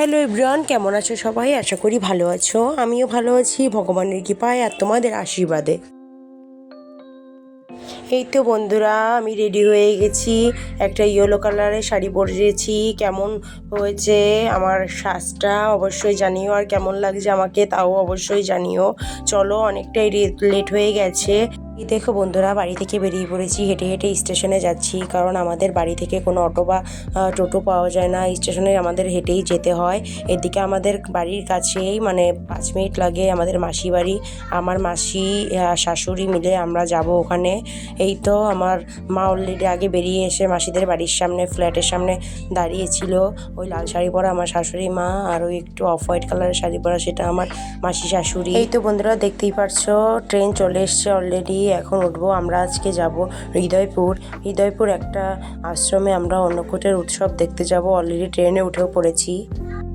Hello everyone, কেমন আছো সবাই? আশা করি ভালো আছো। আমিও ভালো আছি, ভগবানের কৃপায় আর তোমাদের আশীর্বাদে। এই তো বন্ধুরা, আমি রেডি হয়ে গেছি। একটা ইয়েলো কালারের শাড়ি পরেছি। কেমন হয়েছে আমার সাজটা অবশ্যই জানিও, আর কেমন লাগছে আমাকে তাও অবশ্যই জানিও। চলো, অনেকটাই লেট হয়ে গেছে। দেখো বন্ধুরা, বাড়ি থেকে বেরিয়ে পড়েছি, হেঁটে হেঁটে স্টেশনে যাচ্ছি। কারণ আমাদের বাড়ি থেকে কোনো অটো বা টোটো পাওয়া যায় না। স্টেশনে আমাদের হেঁটেই যেতে হয়। এদিকে আমাদের বাড়ির কাছেই মানে পাঁচ মিনিট লাগে আমাদের মাসি বাড়ি। আমার মাসি শাশুড়ি মিলে আমরা যাব ওখানে। এই তো আমার মা অলরেডি আগে বেরিয়ে এসে মাসিদের বাড়ির সামনে, ফ্ল্যাটের সামনে দাঁড়িয়েছিল। ওই লাল শাড়ি পরা আমার শাশুড়ি মা আর ওই একটু অফ হোয়াইট কালারের শাড়ি পরা সেটা আমার মাসি শাশুড়ি। এই তো বন্ধুরা, দেখতেই পারছ ট্রেন চলে এসছে অলরেডি এখন উঠবো। আমরা আজকে যাব হৃদয়পুর। হৃদয়পুর একটা আশ্রমে আমরা অন্নকূটের উৎসব দেখতে যাব। অলরেডি ট্রেনে উঠেও পড়েছি।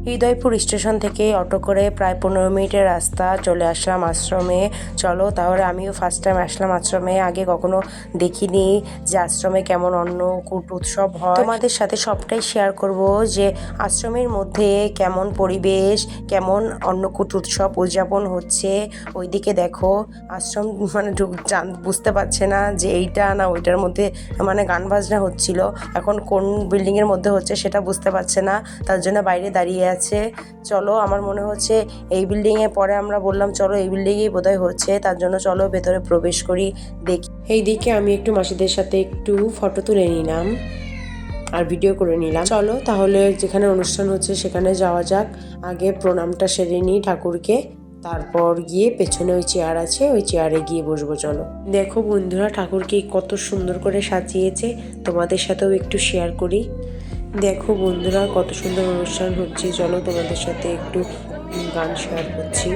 হৃদয়পুর স্টেশন থেকে অটো করে প্রায় পনেরো মিনিটের রাস্তা চলে আসলাম আশ্রমে। চলো, তাহলে আমিও ফার্স্ট টাইম আসলাম আশ্রমে। আগে কখনো দেখিনি যে আশ্রমে কেমন অন্নকূট উৎসব হয়। তোমাদের সাথে সবটাই শেয়ার করব যে আশ্রমের মধ্যে কেমন পরিবেশ, কেমন অন্নকূট উৎসব উদযাপন হচ্ছে। ওইদিকে দেখো, আশ্রম মানে বুঝতে পারছে না যে এইটা না ওইটার মধ্যে মানে গান বাজনা হচ্ছিল। এখন কোন বিল্ডিংয়ের মধ্যে হচ্ছে সেটা বুঝতে পারছে না। তার জন্য বাইরে দাঁড়িয়ে আছে। চলো, আমার মনে হচ্ছে এই বিল্ডিংয়ে পরে আমরা বললাম, চলো, এই বিল্ডিংয়েই বোধহয় হচ্ছে, তার জন্য চলো ভেতরে প্রবেশ করি, দেখি। এই দিকে আমি একটু মাসিদের সাথে একটু ফটো তুলে নিলাম আর ভিডিও করে নিলাম। চলো, তাহলে যেখানে অনুষ্ঠান হচ্ছে সেখানে যাওয়া যাক। আগে প্রণামটা সেরে নিই ঠাকুরকে, তারপর গিয়ে পেছনে ওই চেয়ার আছে, ওই চেয়ারে গিয়ে বসবো, চলো। দেখো বন্ধুরা, ঠাকুরকে কত সুন্দর করে সাজিয়েছে, তোমাদের সাথেও একটু শেয়ার করি। দেখো বন্ধুরা, কত সুন্দর অনুষ্ঠান হচ্ছে। চলো তোমাদের সাথে একটু গান শেয়ার করছি।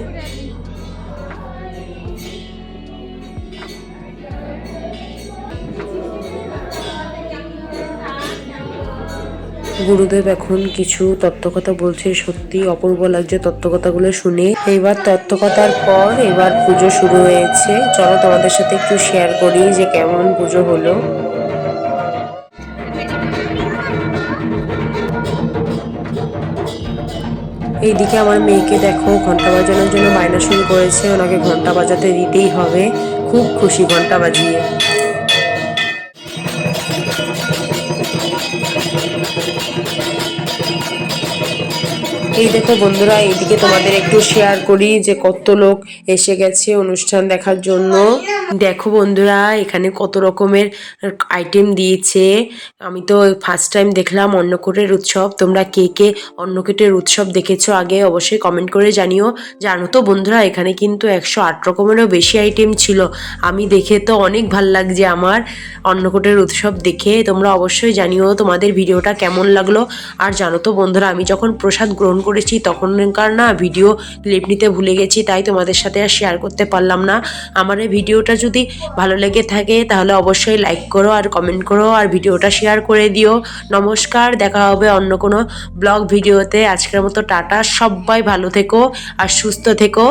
গুরুদেব এখন কিছু তত্ত্বকথা বলছে, সত্যি অপূর্ব লাগছে তত্ত্বকথাগুলো শুনে। এবার তত্ত্বকথার পর এবার পুজো শুরু হয়েছে। চলো তোমাদের সাথে একটু শেয়ার করি যে কেমন পুজো হলো। এইদিকে আমার মেয়েকে দেখো, ঘণ্টা বাজানোর জন্য বায়না শুরু করেছে। ওনাকে ঘণ্টা বাজাতে দিতেই হবে। খুব খুশি ঘণ্টা বাজিয়ে। এই দেখো বন্ধুরা, এইদিকে তোমাদের একটু শেয়ার করি যে কত লোক এসে গেছে অনুষ্ঠান দেখার জন্য। দেখো বন্ধুরা, এখানে কত রকমের আইটেম দিয়েছে। আমি তো ফার্স্ট টাইম দেখলাম অন্নকূটের উৎসব। তোমরা কে কে অন্নকূটের উৎসব দেখেছ আগে অবশ্যই কমেন্ট করে জানিও। জানো তো বন্ধুরা, এখানে কিন্তু একশো আট রকমেরও বেশি আইটেম ছিল। আমি দেখে তো অনেক ভালো লাগছে আমার অন্নকূটের উৎসব দেখে। তোমরা অবশ্যই জানিও তোমাদের ভিডিওটা কেমন লাগল। আর জানো তো বন্ধুরা, আমি যখন প্রসাদ গ্রহণ করেছি, তখনকার না ভিডিও ক্লিপ নিতে ভুলে গেছি, তাই তোমাদের সাথে আর শেয়ার করতে পারলাম না। আমার এই ভিডিওটা যদি ভালো লেগে থাকে, তাহলে অবশ্যই লাইক করো আর কমেন্ট করো আর ভিডিওটা শেয়ার করে দিও। নমস্কার, দেখা হবে অন্য কোনো ব্লগ ভিডিওতে আজকের মতো টাটা, সবাই ভালো থেকো আর সুস্থ থেকো।